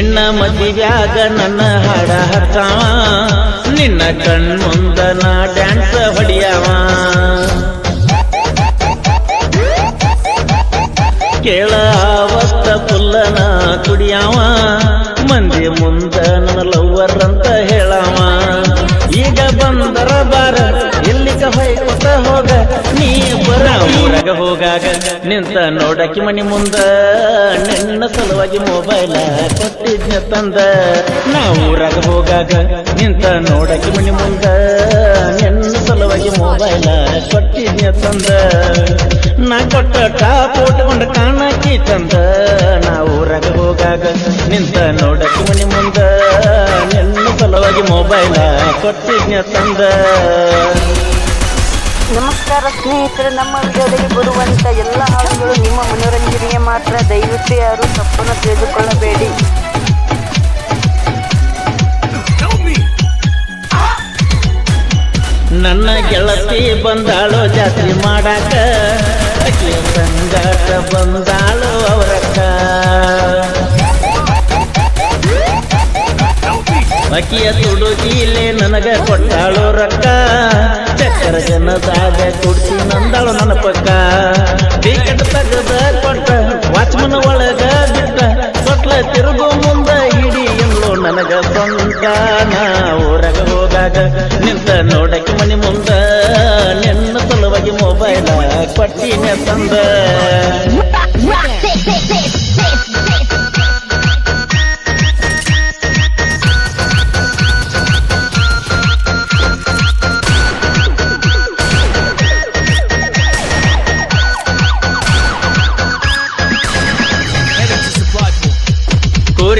ನಿನ್ನ ಮದುವ್ಯಾಗ ನನ್ನ ಹಾಡ ಹತ್ತಾವ ನಿನ್ನ ಕಣ್ಮುಂದ ನಾ ಡ್ಯಾನ್ಸ್ ಹೊಡಿಯವ. ಕೇಳ ಅವತ್ತ ಪುಲ್ಲನ ಕುಡಿಯವ. ಮಂದಿ ಮುಂದ ನನ್ನ ಲವ್ವರ್ ಅಂತ ಹೇಳವ. ಈಗ ಬಂದರ ಬಾರ ಹೊಯ್ಕೊತ ಹೋಗ ನೀ ಬರ ಊರಾಗ ಹೋಗಾಗ ನಿಂತ ನೋಡಕಿ ಮನಿ ಮುಂದ ನಿನ್ನ ಸಲುವಾಗಿ ಮೊಬೈಲ ಕೊಟ್ಟಿದ್ನ ತಂದ. ನಾ ಊರಾಗ ಹೋಗಾಗ ನಿಂತ ನೋಡಕಿ ಮನಿ ಮುಂದ ನಿನ್ನ ಸಲುವಾಗಿ ಮೊಬೈಲ ಕೊಟ್ಟಿದ್ನ ತಂದ. ನಾ ಕೊಟ್ಟ ಟಾಪ್ ಉಟ್ಕೊಂಡ ಕಾಣಕಿ ತಂದ. ನಾ ಊರಾಗ ಹೋಗಾಗ ನಿಂತ ನೋಡಕಿ ಮನಿ ಮುಂದ ನಿನ್ನ ಸಲುವಾಗಿ ಮೊಬೈಲ ಕೊಟ್ಟಿದ್ನ ತಂದ. ನಮಸ್ಕಾರ ಸ್ನೇಹಿತರೆ, ನಮ್ಮ ವಿಡಿಯೋದಲ್ಲಿ ಬರುವಂತ ಎಲ್ಲ ಹಾಡುಗಳು ನಿಮ್ಮ ಮನೋರಂಜನೆಗೆ ಮಾತ್ರ. ದಯವಿಟ್ಟು ಯಾರು ತಪ್ಪನ್ನು ತಿಳಿದುಕೊಳ್ಳಬೇಡಿ. ನನ್ನ ಗೆಳತಿ ಬಂದಾಳು, ಜಾತ್ರೆ ಮಾಡಾಕ. ಸಂಗಾಟ ಬಂದಾಳು ಅವರಕ್ಕ. ಅಕ್ಕಿಯ ತುಡುಗಿಲೆ ನನಗ ಕೊಟ್ಟಾಳು ರೊಕ್ಕ. ಚಕ್ಕರ ಜನದಾಗ ಕುಡ್ಸಿ ನಂದಾಳು ನನ್ನ ಪಕ್ಕ. ಟಿಕೆಟ್ ತೆಗದ ಕೊಟ್ಟ, ವಾಚ್ಮನ್ ಒಳಗ ಬಿಟ್ಟ. ಕೊಟ್ಲ ತಿರುಗು ಮುಂದ ಹಿಡಿ ಎಂದ್ಲು ನನಗ ಸ್ವಂತ ನಾ ಊರಾಗ ಹೋಗಾಗ ನಿಂತ ನೋಡಕ್ಕೆ ಮನಿ ಮುಂದ. ನಿನ್ನ ಸಲುವಾಗಿ ಮೊಬೈಲ್ ಕೊಟ್ಟಿನ ತಂದ.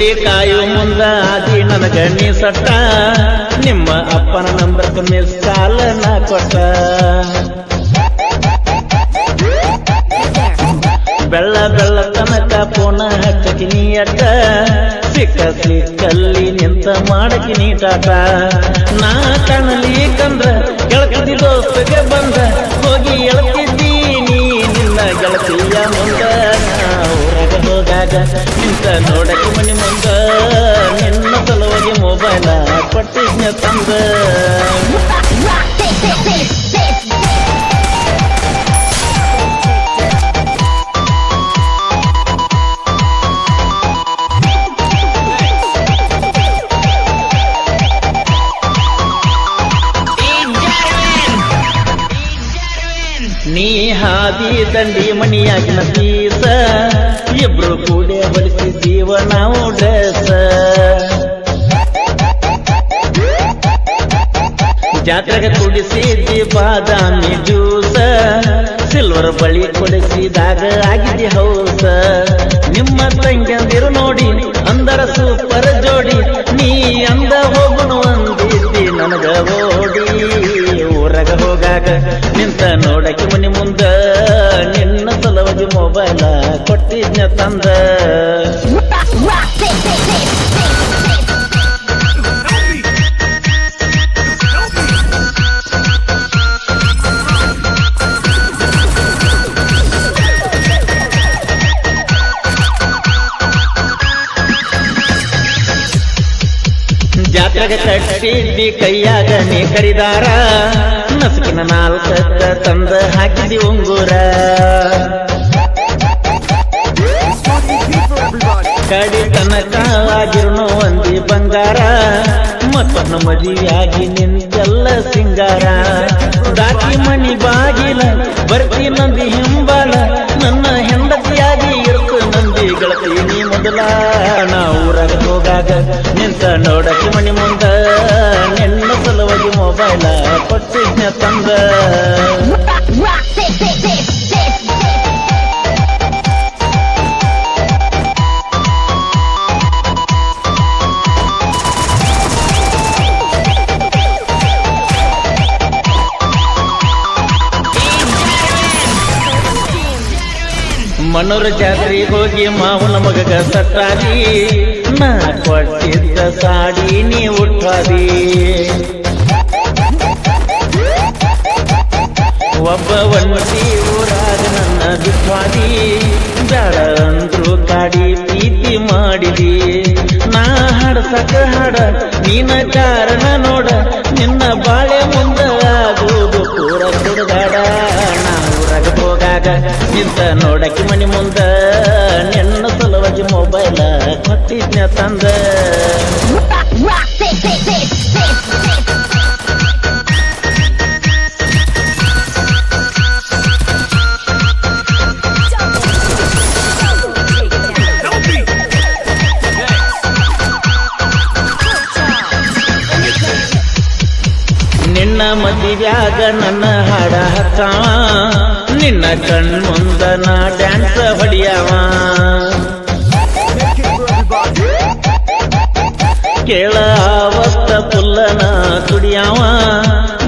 ಕುರಿ ಕಾಯು ಮುಂದ ಆದಿ ನನಗ ನೀ ಸಟ್ಟ ನಿಮ್ಮ ಅಪ್ಪನ ನಂಬರ್ ಸಾಲ ನಾ ಕೊಟ್ಟ. ಬೆಳ್ಳ ಬೆಳ್ಳ ತನಕ ಪೋನ ಹಚ್ಚಕಿ ನೀ ಅಟ್ಟ ಸಿಕ್ಕ ಸಿಕ್ಕಲ್ಲಿ ನಿಂತ ಮಾಡಕಿ ನೀ ಟಾಟ ನಾ ಕಣಲಿ ಕಂದ್ರ ಗೆಳತಿ ದೋಸ್ತಗೆ ಬಂದ. ಹೋಗಿ ಎಳತಿದ್ದೀನಿ ನಿನ್ನ ಗೆಳತಿಯ ಮುಂದ. ಹೋಗಾಗ ನಿಂತ ನೋಡಕ್ಕೆ ಮನೆ ಮುಂದ ನಿನ್ನ ಸಲುವಾಗಿ ಮೊಬೈಲ ಕೊಟ್ಟಿದ್ನ ತಂದ. ನೀ ಹಾದಿ ತಂಡಿ ಮಣಿಯಾಗಿ ಪೀಸ ಇಬ್ರು ಕೂಡ ಬಳಸಿ ಜೀವನ ಉಡಸ ಜಾತ್ರೆಗೆ ಕುಡಿಸಿದ್ದಿ ಬಾದಾಮಿ ಜ್ಯೂಸ. ಸಿಲ್ವರ್ ಬಳಿ ಕೊಡಿಸಿದಾಗ ಆಗಿದೆ ಹೌಸ. ನಿಮ್ಮ ತಂಗಿಯಂದಿರು ನೋಡಿ, ಅಂದರ ಸೂಪರ್ ಜೋಡಿ, ನೀ ಅಂದ ಹೋಗುಣ ಅಂದಿದ್ದಿ, ನನಗ ಓಡಿ. ಊರಾಗ ಹೋಗಾಗ ನಿಂತ ನೋಡಕ್ಕೆ ಮನಿ ಮೊಬೈಲ ಕೊಟ್ಟಿದ್ನ ತಂದ. ಜಾತ್ರೆಗೆ ಕಟ್ಟಿದ್ದಿ ಕೈಯಾಗ ನೀ ಕರಿದಾರ. ನಸುಕಿನ ನಾಲ್ಕ ತಂದ ಹಾಕಿದಿ ಉಂಗುರ. ಕಡಿ ತನಕ ಆಗಿರ್ನು ಒಂದಿ ಬಂಗಾರ, ಮತ್ತೊಂದು ಮದುವೆಯಾಗಿ ನಿಂತೆಲ್ಲ ಸಿಂಗಾರ. ದಾಟಿ ಮನಿ ಬಾಗಿಲ, ಬರ್ತಿ ನಂದಿ ಹಿಂಬಾಲ, ನನ್ನ ಹೆಂಡತಿಯಾಗಿ ಇರ್ತು ನಂದಿ ಗೆಳತಿ ನೀ ಮೊದಲ. ನಾ ಊರಾಗ ಹೋಗಾಗ ನಿಂತ ನೋಡಕ್ಕೆ ಮಣಿ ಮುಂದ, ನಿನ್ನ ಸಲುವಾಗಿ ಮೊಬೈಲ ಕೊಟ್ಟಿದ್ನ ತಂದ. ಮನೋರ ಜಾತ್ರೆಗೆ ಹೋಗಿ ಮಾವನ ಮಗಗ ಸಟ್ಟಾದಿ ನಾ ಕೊಟ್ಟಿದ್ದ ಸಾಡಿ ನೀ ಉಟ್ಟಾದಿ. ಒಬ್ಬ ಒಂದಿ ಊರಾಗ ನನ್ನ ಬಿಟ್ವಾದಿ ಬೇಡ ಅಂದ್ರು ಕಾಡಿ ಪ್ರೀತಿ ಮಾಡಿದಿ. ನಾ ಹಾಡ್ಸಕ ಹಾಡ, ನೀನ ಕಾರಣ ನೋಡ, ನಿನ್ನ ಬಾಳೆ ಮುಂದ ಆಗುವುದು ಪೂರ ಸುಡುಗಾಡ ನಾ ಊರಾಗ ಹೋಗಾಗ ನಿಂತ ನೋಡಕ್ಕೆ ಮನಿ ಮುಂದ ನಿನ್ನ ಸಲುವಾಗಿ ಮೊಬೈಲ ಕೊಟ್ಟಿದ್ನ ತಂದ. ನಿನ್ನ ಮದಿವ್ಯಾಗ ನನ್ನ ಹಾಡ ಹಚ್ಚಾವ ನಿನ್ನ ಕಣ್ ಮುಂದ ನಾ ಡ್ಯಾನ್ಸ್ ಹೊಡಿಯವ. ಕೇಳ ಅವತ್ತ ಪುಲ್ಲನ ಕುಡಿಯವ.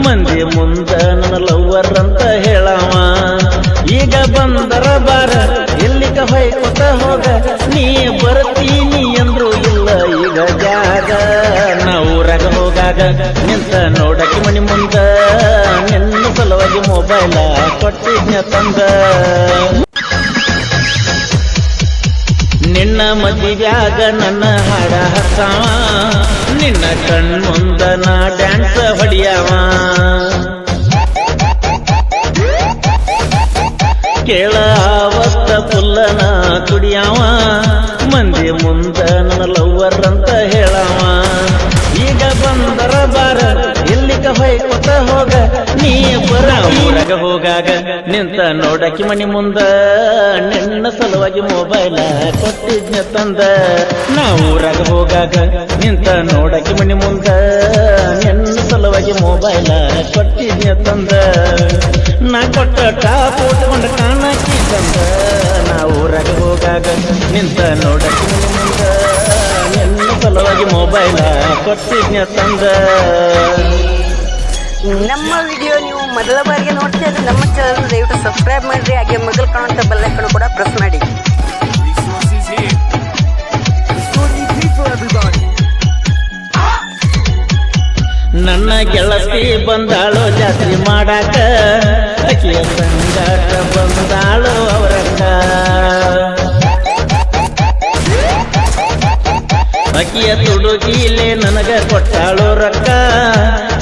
ಮಂದಿ ಮುಂದ ನನ್ನ ಲವ್ವರ್ ಅಂತ ಹೇಳವ. ಈಗ ಬಂದರ ಬಾರ, ಎಲ್ಲಿಗ ಹೊಯ್ಕೊತ ಹೋಗ? ನೀ ಬರ್ತೀನಿ ಎಂದ್ರು ಇಲ್ಲ, ಈಗ ಜಾಗ. ನಾ ಊರಾಗ ಹೋಗಾಗ ಸಲುವಾಗಿ ಮೊಬೈಲ ಕೊಟ್ಟಿದ್ನ ತಂದ. ನಿನ್ನ ಮದುವ್ಯಾಗ ನನ್ನ ಹಾಡ ಹತ್ತಾವ ನಿನ್ನ ಕಣ್ಮುಂದ ನಾ ಡ್ಯಾನ್ಸ್ ಹೊಡಿಯವ. ಕೇಳ ವಸ್ತ ಪುಲ್ಲನ ಕುಡಿಯವ. ಮಂದಿ ಮುಂದ ನನ್ನ ಲವ್ವರ್ ಅಂತ ಹೇಳವ. ಈಗ ಬಂದರ ಬಾರ ಹೊಯ್ಕೊತ ಹೋಗ, ನೀ ಬರ ಊರಾಗ ಹೋಗಾಗ, ನಿಂತ ನೋಡಕಿ ಮನಿ ಮುಂದ, ನಿನ್ನ ಸಲುವಾಗಿ ಮೊಬೈಲ ಕೊಟ್ಟಿದ್ನ ತಂದ. ನಾ ಊರಾಗ ಹೋಗಾಗ, ನಿಂತ ನೋಡಕಿ ಮನಿ ಮುಂದ, ನಿನ್ನ ಸಲುವಾಗಿ ಮೊಬೈಲ ಕೊಟ್ಟಿದ್ನ ತಂದ. ನಾ ಕೊಟ್ಟ ಟಾಪ್ ಉಟ್ಕೊಂಡ ಕಾಣಕ್ಕಿ ತಂದ. ನಾ ಊರಾಗ ಹೋಗಾಗ, ನಿಂತ ನೋಡಕಿ ಮನಿ ಮುಂದ, ನಿನ್ನ ಸಲುವಾಗಿ ಮೊಬೈಲ ಕೊಟ್ಟಿದ್ನ ತಂದ. ನಮ್ಮ ವಿಡಿಯೋ ನೀವು ಮೊದಲ ಬಾರಿಗೆ ನೋಡ್ತಾ ಇದ್ರೆ ನಮ್ಮ ಚಾನಲ್ ದಯವಿಟ್ಟು ಸಬ್ಸ್ಕ್ರೈಬ್ ಮಾಡಿರಿ. ಹಾಗೆ ಮೊದಲು ಕಾಣುವಂಥ ಬೆಲ್ಲೈಕನ್ನು ಕೂಡ ಪ್ರೆಸ್ ಮಾಡಿ. ನನ್ನ ಗೆಳತಿ ಬಂದಾಳು, ಜಾತ್ರೆ ಮಾಡಾಕ. ಬಂದಾಳು ಅವರಕ್ಕ ಅಕ್ಕಿಯ ತುಡುಗಿಲೆ ನನಗೆ ಕೊಟ್ಟಾಳು ರಕ್ಕ.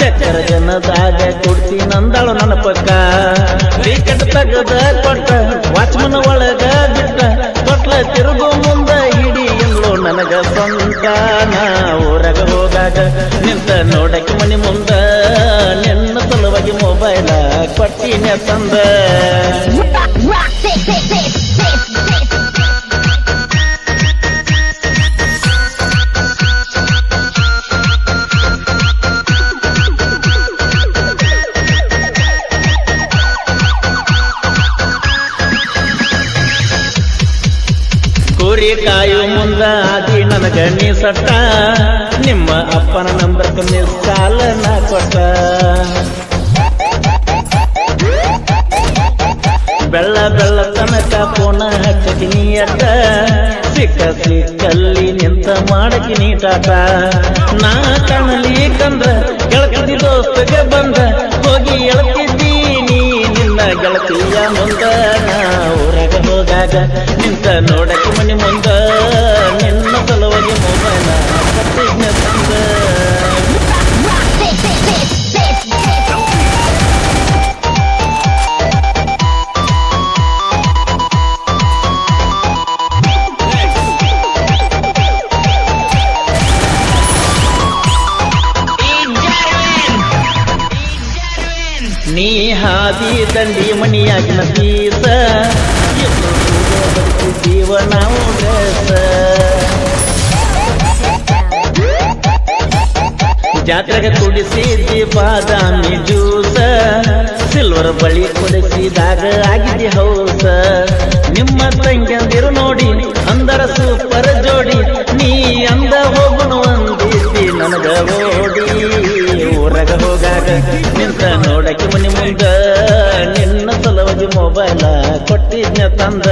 ಚಕ್ಕರ ಜನದಾಗ ಕುಡ್ತಿ ನಂದಾಳು ನನ್ನ ಪಕ್ಕ. ಟಿಕೆಟ್ ತಗದ ಕೊಟ್ಟ, ವಾಚ್ಮನ್ ಒಳಗ ಬಿಟ್ಟ. ಕೊಟ್ಲ ತಿರುಗು ಮುಂದ ಹಿಡಿ ಎಂದ್ಲು ನನಗ ಸ್ವಂತ. ನಾ ಊರಾಗ ಹೋಗಾಗ ನಿಂತ ನೋಡಕ್ಕೆ ಮನಿ ಮುಂದ. ನಿನ್ನ ಸಲುವಾಗಿ ಮೊಬೈಲ ಕೊಟ್ಟಿನ ತಂದ ಕಾಯು ಮುಂದ ಆದಿ ನನಗ ನೀ ಸಟ್ಟ ನಿಮ್ಮ ಅಪ್ಪನ ನಂಬರ್ ಮಿಸ್ ಕಾಲ ನಾ ಕೊಟ್ಟ. ಬೆಳ್ಳ ಬೆಳ್ಳ ತನಕ ಪೋನ ಹಚ್ಚಕಿನಿ ಅಟ್ಟ ಸಿಕ್ಕ ಸಿಕ್ಕಲ್ಲಿ ನಿಂತ ಮಾಡಕಿನಿ ಟಾಟ ನಾ ಕಣಲಿ ಕಂದ್ರ ಗೆಳತಿ ದೋಸ್ತಗೆ ಬಂದ. ಹೋಗಿ ಎಳ್ತಿದ್ದೀನಿ ನಿನ್ನ ಗೆಳತಿಯ ಮುಂದ. ನಾ ಊರಾಗ ಹೋಗಾಗ ನಿಂತ ನೋಡಕ್ಕೆ ಮನೆ ಮುಂದ ನಿನ್ನ ಸಲುವಾಗಿ ಮೊಬೈಲ ಕಟ್ಟಿದ್ನ ತಂದ. ನೀ ಹಾದಿ ದಂಡಿ ಜೀವನ ಉಡಸ ಜಾತ್ರೆಗೆ ಕುಡಿಸಿ ಬಾದಾಮಿ ಜ್ಯೂಸ ಸಿಲ್ವರ್ ಬಳಿ ಕುಡಿಸಿದಾಗ ಆಗಿದೆ ಹೌಸ. ನಿಮ್ಮ ತಂಗಿಯಂದಿರು ನೋಡಿ, ಅಂದರ ಸೂಪರ್ ಜೋಡಿ, ನೀ ಅಂದ ಹೋಗುನು ಅಂದಿದ್ದಿ ನನಗ ಓಡಿ. ಊರಾಗ ಹೋಗಾಗ ನಿಂತ ನೋಡಕ್ಕೆ ಮುನಿ ಮುಂದ, ನಿನ್ನ ಸಲುವಾಗಿ ಮೊಬೈಲ ಕೊಟ್ಟಿದ್ನ ತಂದ.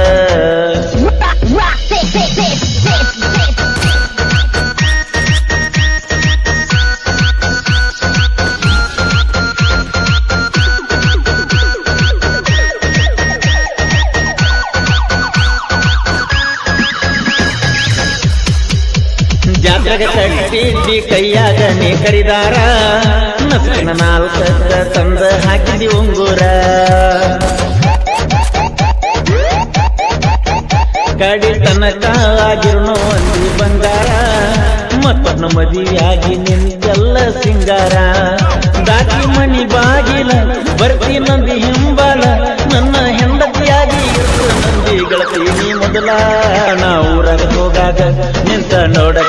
ಕಟ್ಟಿದ್ದಿ ಕೈಯಾಗ ನೀ ಕರಿದಾರ. ನಸುಕಿನ ನಾಲ್ಕ ತಂದ ಹಾಕಿದಿ ಉಂಗುರ. ಕಡಿ ತನಕ ಆಗಿರ್ನು ಅಂದಿ ಬಂಗಾರ. ಮತ್ತೊನ್ನ ಮದುವೆಯಾಗಿ ನಿಂತೆಲ್ಲ ಸಿಂಗಾರ. ದಾಟಿ ಮನಿ ಬಾಗಿಲ, ಬರ್ತಿ ನಂದಿ ಹಿಂಬಾಲ. ನನ್ನ ಹೆಂಡತಿಯಾಗಿ ನಂದಿ ಗೆಳತಿ ನೀ ಮೊದಲ. ನಾ ಊರಾಗ ಹೋಗಾಗ ನಿಂತ ನೋಡಕ್ಕೆ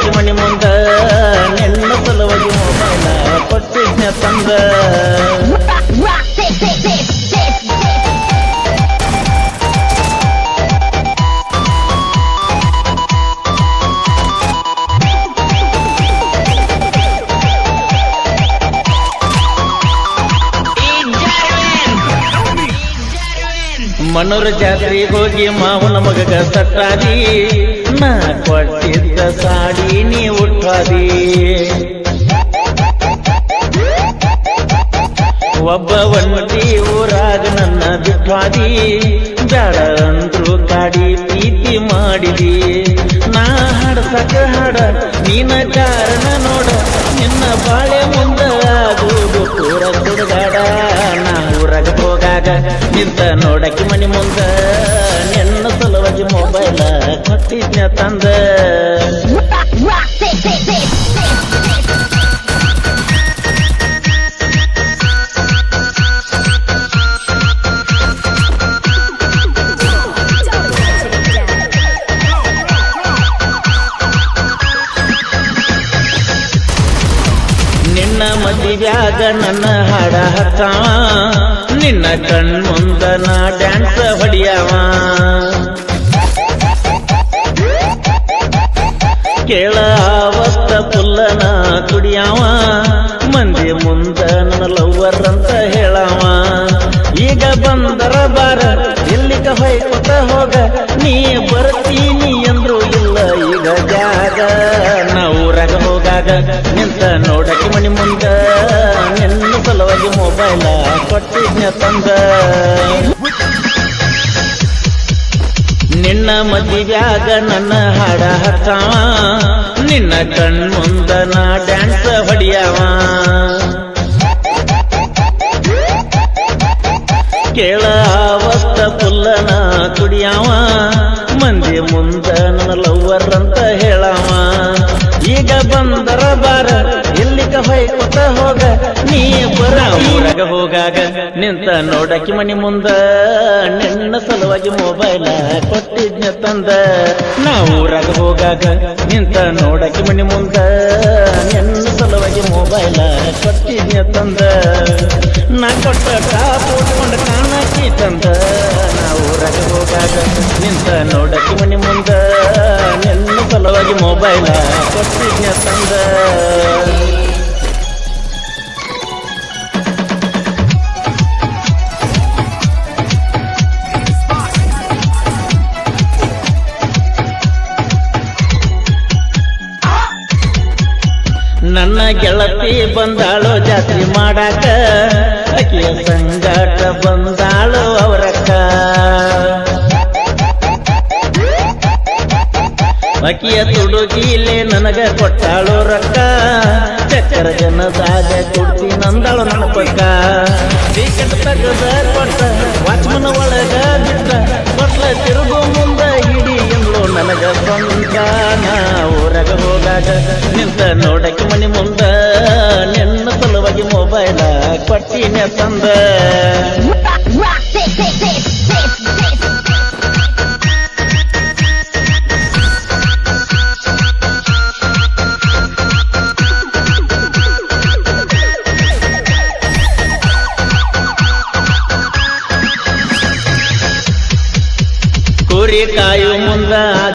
ಮನೋರ ಜಾತ್ರೆ ಹೋಗಿ ಮಾವನ ಮಗಗ ಸಟ್ಟಾದಿ ನಾ ಕೊಟ್ಟಿದ್ದ ಸಾಡಿ ನೀ ಉಟ್ಟಾದಿ. ಒಬ್ಬ ಒಂಟಿ ಊರಾಗ ನನ್ನ ಬಿಟ್ಟಾದಿ. ಜಾಡ ಅಂದ್ರು ಕಾಡಿ ಪ್ರೀತಿ ಮಾಡಿದಿ. ನಾ ಹಾಡ್ಸಕ ಹಾಡ, ನೀನ ಕಾರಣ ನೋಡ. ನಿನ್ನ ಬಾಳೆ ಮುಂದ ಆಗುವುದು ಪೂರ ನಿಂತ ನೋಡಕ್ಕೆ ಮನಿ ಮುಂದ ನಿನ್ನ ಸಲುವಾಗಿ ಮೊಬೈಲ ಕೊಟ್ಟಿದ್ನ ತಂದ. ನಿನ್ನ ಮದುವ್ಯಾಗ ನನ್ನ ಹಾಡ ಹತ್ತಾವ. ನಿನ್ನ ಕಣ್ಮುಂದ ನಾ ಡ್ಯಾನ್ಸ್ ಹೊಡಿಯವ. ಕೇಳ ಅವಸ್ಥ ಪುಲ್ಲನ ಕುಡಿಯವ. ಮಂದಿ ಮುಂದ ನನ್ನ ಲವ್ವರ್ ಅಂತ ಹೇಳವ. ಈಗ ಬಂದರ ಬಾರ ಎಲ್ಲಿಗ ಹೊಯ್ಕೊತ ಹೋಗ. ನೀ ಬರ್ತೀನಿ ಅಂದ್ರು ಇಲ್ಲ, ಈಗ ಜಾಗ. ನಾ ಊರಾಗ ಹೋಗಾಗ ನಿಂತ ನೋಡಕ್ಕೆ ಮಣಿ ಮುಂದ. ಸಲುವಾಗಿ ಮೊಬೈಲ ಕೊಟ್ಟಿದ್ನ ತಂದ. ನಿನ್ನ ಮದುವ್ಯಾಗ ನನ್ನ ಹಾಡ ಹತ್ತಾವ ನಿನ್ನ ಕಣ್ಮುಂದ ನಾ ಡ್ಯಾನ್ಸ್ ಹೊಡಿಯವ. ಕೇಳ ವಸ್ತ ಪುಲ್ಲನ ಕುಡಿಯವ. ಮಂದಿ ಮುಂದ ನನ್ನ ಲವ್ವರ್ ಅಂತ ಹೇಳವ. ಈಗ ಬಂದರ ಬಾರ ಎಲ್ಲಿಗ ಹೊಯ್ಕೊತ ಹೋಗ? ನೀ ಬರ ಊರಾಗ ಹೋಗಾಗ ನಿಂತ ನೋಡಕ್ಕೆ ಮನಿ ಮುಂದ. ನಿನ್ನ ಸಲುವಾಗಿ ಮೊಬೈಲ ಕೊಟ್ಟಿದ್ನ ತಂದ. ನಾ ಊರಾಗ ಹೋಗಾಗ ನಿಂತ ನೋಡಕ್ಕೆ ಮನಿ ಮುಂದ. ನಿನ್ನ ಸಲುವಾಗಿ ಮೊಬೈಲ ಕೊಟ್ಟಿದ್ನ ತಂದ. ನಾ ಕೊಟ್ಟ ಟಾಪ್ ಉಟ್ಕೊಂಡ ತಂದ. ನಾ ಊರಾಗ ಹೋಗಾಗ ನಿಂತ ನೋಡಕ್ಕೆ ಮನಿ ಮುಂದ. ನಿನ್ನ ಸಲುವಾಗಿ ಮೊಬೈಲ ಕೊಟ್ಟಿದ್ನ ತಂದ. ನನ್ನ ಗೆಳತಿ ಬಂದಾಳು ಜಾತ್ರೆ ಮಾಡಾಕ, ಆಕೆಯ ಸಂಗಾಟ ಬಂದಾಳು ಅವರಕ್ಕ. ಆಕೆಯ ತುಡುಗಿಲೆ ನನಗ ಕೊಟ್ಟಾಳು ರೊಕ್ಕ ಚಕ್ಕರ ಜನದಾಗ ಕುಡ್ತಿ ನಂದಾಳು ನನ್ನ ಪಕ್ಕ. ಟಿಕೆಟ್ ತಗದ ಕೊಟ್ಟ, ವಾಚ್ಮನ ಒಳಗ ಬಿಟ್ಟ ಕೊಟ್ಲ ತಿರುಗು ಮುಂದ ಹಿಡಿ ಎಂದ್ಲು ನನಗ ಸ್ವಂತ ಊರಾಗ ಹೋಗಾಗ ನಿಂತ ನೋಡಕ್ಕೆ ಮನಿ ಮುಂದ ನಿನ್ನ ಸಲುವಾಗಿ ಮೊಬೈಲ ಕೊಟ್ಟಿನ ತಂದ Rock, rock this, this, this, this, this. ಕುರಿ ಕಾಯು ಮುಂದ